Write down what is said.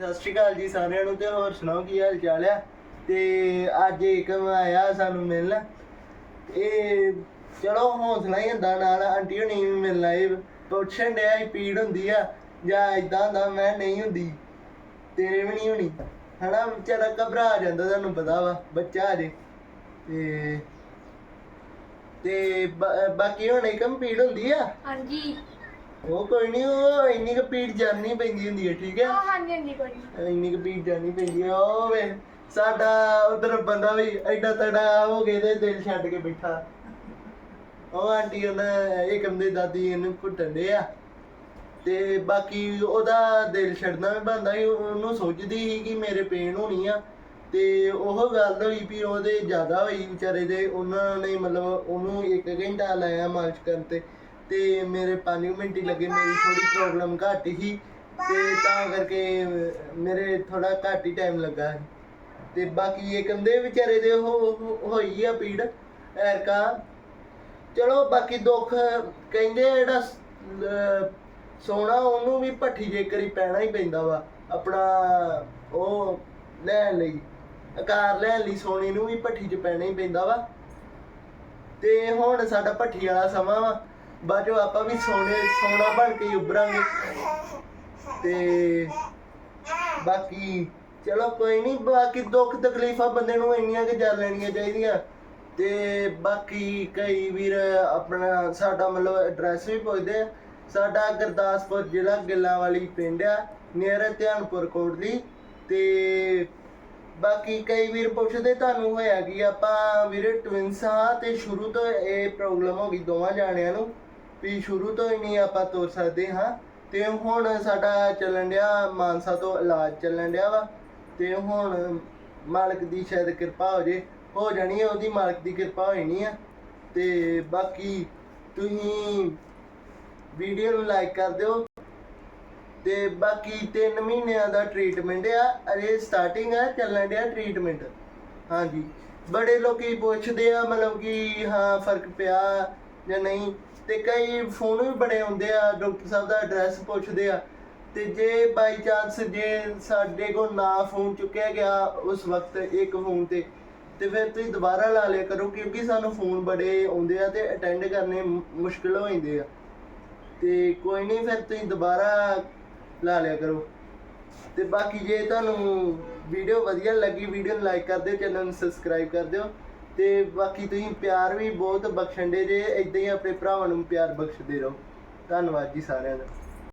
ਸਤਿ ਸ਼੍ਰੀ ਅਕਾਲ ਜੀ ਸਾਰਿਆਂ ਨੂੰ ਤੇ ਹੋਰ ਸੁਣਾਓ ਕੀ ਹਾਲ ਚਾਲ ਆ? ਤੇ ਅੱਜ ਏਕਮ ਆਇਆ ਸਾਨੂੰ ਮਿਲਣ। ਇਹ ਚਲੋ ਹੌਸਲਾ ਹੀ ਹੁੰਦਾ ਨਾਲ, ਆਂਟੀ ਹੋਣੀ ਵੀ ਮਿਲਣ ਆਏ। ਪੁੱਛਣ ਡਿਆ ਸੀ ਪੀੜ ਹੁੰਦੀ ਆ, ਜਾਂ ਇਦਾਂ ਹੁੰਦਾ ਮੈਂ ਨਹੀਂ ਹੁੰਦੀ, ਤੇਰੇ ਵੀ ਨਹੀਂ ਹੋਣੀ। ਹਨਾ ਵਿਚਾਰਾ ਘਬਰਾ ਜਾਂਦਾ ਤੁਹਾਨੂੰ ਪਤਾ ਵਾ, ਬੱਚਾ ਅਜੇ ਤੇ ਤੇ ਬਾ- ਬਾਕੀ ਹੁਣ ਏਕਮ ਪੀੜ ਹੁੰਦੀ ਆ? ਹਾਂਜੀ। ਉਹ ਕੋਈ ਨਹੀਂ ਉਹ ਇੰਨੀ ਕੁ ਪੀੜ ਜਾਨੀ ਪੈਂਦੀ ਹੁੰਦੀ ਹੈ ਠੀਕ ਹੈ? ਹਾਂ ਹਾਂਜੀ ਹਾਂਜੀ ਕੋਈ ਨੀ। ਇੰਨੀ ਕੁ ਪੀੜ ਜਾਨੀ ਪੈਂਦੀ ਹੈ ਉਹ ਵੇ ਸਾਡਾ ਉਧਰ ਬੰਦਾ ਵੀ ਐਡਾ ਤੜਾ ਹੋ ਗਿਆ ਤੇ ਦਿਲ ਛੱਡ ਕੇ ਬੈਠਾ। ਉਹ ਆਂਟੀ ਉਹਨਾਂ ਏਕਮ ਦੇ ਦਾਦੀ ਇਹਨੂੰ ਘੁੱਟਣ ਦੇ ਆ। ਤੇ ਬਾਕੀ ਉਹਦਾ ਦਿਲ ਛੱਡਣਾ ਵੀ ਬੰਦਾ ਸੀ ਉਹਨੂੰ ਸੋਚਦੀ ਸੀ ਕਿ ਮੇਰੇ ਪੇਨ ਹੋਣੀ ਆ। ਤੇ ਉਹ ਗੱਲ ਹੋਈ ਵੀ ਉਹਦੇ ਜ਼ਿਆਦਾ ਹੋਈ ਵਿਚਾਰੇ ਦੇ ਉਹਨਾਂ ਨੇ ਮਤਲਬ ਉਹਨੂੰ ਇੱਕ ਘੰਟਾ ਲਾਇਆ ਮਾਲਿਸ਼ ਕਰਨ ਤੇ। ਤੇ ਮੇਰੇ 5 ਮਿੰਟ ਹੀ ਲੱਗੇ, ਮੇਰੀ ਥੋੜੀ ਪ੍ਰੋਬਲਮ ਘੱਟ ਸੀ ਤੇ ਤਾਂ ਕਰਕੇ ਮੇਰੇ ਥੋੜਾ ਘੱਟ ਹੀ ਟਾਈਮ ਲੱਗਾ। ਤੇ ਬਾਕੀ ਇਹ ਕੰਦੇ ਵਿਚਾਰੇ ਦੇ ਉਹ ਹੋਈ ਆ ਪੀੜ, ਐਰਕਾ। ਚਲੋ ਬਾਕੀ ਦੁੱਖ ਕਹਿੰਦੇ ਆ ਜਿਹੜਾ ਸੋਨਾ ਉਹਨੂੰ ਵੀ ਭੱਠੀ ਜੇਕਰ ਕਰੀ ਪੈਣਾ ਹੀ ਪੈਂਦਾ ਵਾ, ਆਪਣਾ ਉਹ ਲੈਣ ਲਈ, ਆਕਾਰ ਲੈਣ ਲਈ ਸੋਨੇ ਨੂੰ ਵੀ ਭੱਠੀ 'ਚ ਪੈਣਾ ਹੀ ਪੈਂਦਾ ਵਾ। ਤੇ ਹੁਣ ਸਾਡਾ ਭੱਠੀ ਵਾਲਾ ਸਮਾਂ ਵਾ। ਬਾਜੋ ਆਪਾਂ ਵੀ ਸੋਨੇ, ਸੋਨਾ ਬਣ ਕੇ ਹੀ ਉੱਭਰਾਂਗੇ। ਤੇ ਬਾਕੀ ਚਲੋ ਕੋਈ ਨਹੀਂ ਬਾਕੀ ਦੁੱਖ ਤਕਲੀਫਾਂ ਬੰਦੇ ਨੂੰ ਇੰਨੀਆਂ ਕਿ ਜਰ ਲੈਣੀਆਂ ਚਾਹੀਦੀਆਂ। ਤੇ ਬਾਕੀ ਕਈ ਵੀਰ ਆਪਣਾ ਸਾਡਾ ਮਤਲਬ ਐਡਰੈਸ ਵੀ ਪੁੱਛਦੇ ਆ। ਸਾਡਾ ਗੁਰਦਾਸਪੁਰ ਜ਼ਿਲ੍ਹਾ ਗਿੱਲਾਂਵਾਲੀ ਪਿੰਡ ਆ ਨੀਅਰ ਧਿਆਨਪੁਰ ਕੋਟਲੀ ਤੇ ਬਾਕੀ ਕਈ ਵੀਰ ਪੁੱਛਦੇ, ਤੁਹਾਨੂੰ ਹੋਇਆ ਕਿ? ਆਪਾਂ ਵੀਰੇ ਟਵਿੰਸ ਆ ਤੇ ਸ਼ੁਰੂ ਤੋਂ ਇਹ ਪ੍ਰੋਬਲਮ ਹੋ ਗਈ ਦੋਵਾਂ ਜਾਣਿਆਂ ਨੂੰ। ਵੀ ਸ਼ੁਰੂ ਤੋਂ ਹੀ ਨਹੀਂ ਆਪਾਂ ਤੁਰ ਸਕਦੇ, ਹਾਂ। ਤੇ ਹੁਣ ਸਾਡਾ ਚੱਲਣ ਡਿਆ, ਮਾਨਸਾ ਤੋਂ ਇਲਾਜ ਚੱਲਣ ਡਿਆ ਵਾ। ਤੇ ਹੁਣ ਮਾਲਕ ਦੀ ਸ਼ਾਇਦ ਕਿਰਪਾ ਹੋ ਜੇ, ਹੋ ਜਾਣੀ ਹੈ ਉਹਦੀ ਮਾਲਕ ਦੀ ਕਿਰਪਾ ਹੋਈ ਨਹੀਂ ਆ। ਤੇ ਬਾਕੀ ਤੁਸੀਂ ਵੀਡੀਓ ਨੂੰ ਲਾਈਕ ਕਰ ਦਿਓ। ਤੇ ਬਾਕੀ 3 ਮਹੀਨਿਆਂ ਦਾ ਟ੍ਰੀਟਮੈਂਟ ਆ, ਅਜੇ ਸਟਾਰਟਿੰਗ ਆ, ਚੱਲਣ ਡਿਆ ਟ੍ਰੀਟਮੈਂਟ। ਹਾਂਜੀ। ਬੜੇ ਲੋਕੀ ਪੁੱਛਦੇ ਆ, ਮਤਲਬ ਕਿ ਹਾਂ, ਫ਼ਰਕ ਪਿਆ ਜਾਂ ਨਹੀਂ। ਤੇ ਕਈ ਫੋਨ ਵੀ ਬੜੇ ਆਉਂਦੇ ਆ, ਡਾਕਟਰ ਸਾਹਿਬ ਦਾ ਐਡਰੈਸ ਪੁੱਛਦੇ ਆ। ਤੇ ਜੇ ਬਾਈ ਚਾਂਸ ਜੇ ਸਾਡੇ ਕੋਲ ਨਾ ਫੋਨ ਚੁੱਕਿਆ ਗਿਆ ਉਸ ਵਕਤ ਇੱਕ ਫੋਨ ਤੇ ਤੇ ਫਿਰ ਤੁਸੀਂ ਦੁਬਾਰਾ ਲਾ ਲਿਆ ਕਰੋ ਕਿਉਂਕਿ ਸਾਨੂੰ ਫੋਨ ਬੜੇ ਆਉਂਦੇ ਆ ਤੇ ਅਟੈਂਡ ਕਰਨੇ ਮੁ- ਮੁਸ਼ਕਿਲ ਹੋ ਜਾਂਦੇ ਆ। ਤੇ ਕੋਈ ਨਹੀਂ ਫਿਰ ਤੁਸੀਂ ਦੁਬਾਰਾ ਲਾ ਲਿਆ ਕਰੋ। ਤੇ ਬਾਕੀ ਜੇ ਤੁਹਾਨੂੰ ਵੀਡੀਓ ਵਧੀਆ ਲੱਗੀ ਵੀਡੀਓ ਨੂੰ ਲਾਈਕ ਕਰ ਦਿਓ ਚੈਨਲ ਨੂੰ ਸਬਸਕ੍ਰਾਈਬ ਕਰ ਦਿਓ। ਤੇ ਬਾਕੀ ਤੁਸੀਂ ਪਿਆਰ ਵੀ ਬਹੁਤ ਬਖਸ਼ਣ ਦੇ ਜੇ ਇਦਾਂ ਹੀ ਆਪਣੇ ਭਰਾਵਾਂ ਨੂੰ ਪਿਆਰ ਬਖਸ਼ਦੇ ਰਹੋ। ਧੰਨਵਾਦ ਜੀ ਸਾਰਿਆਂ ਦਾ।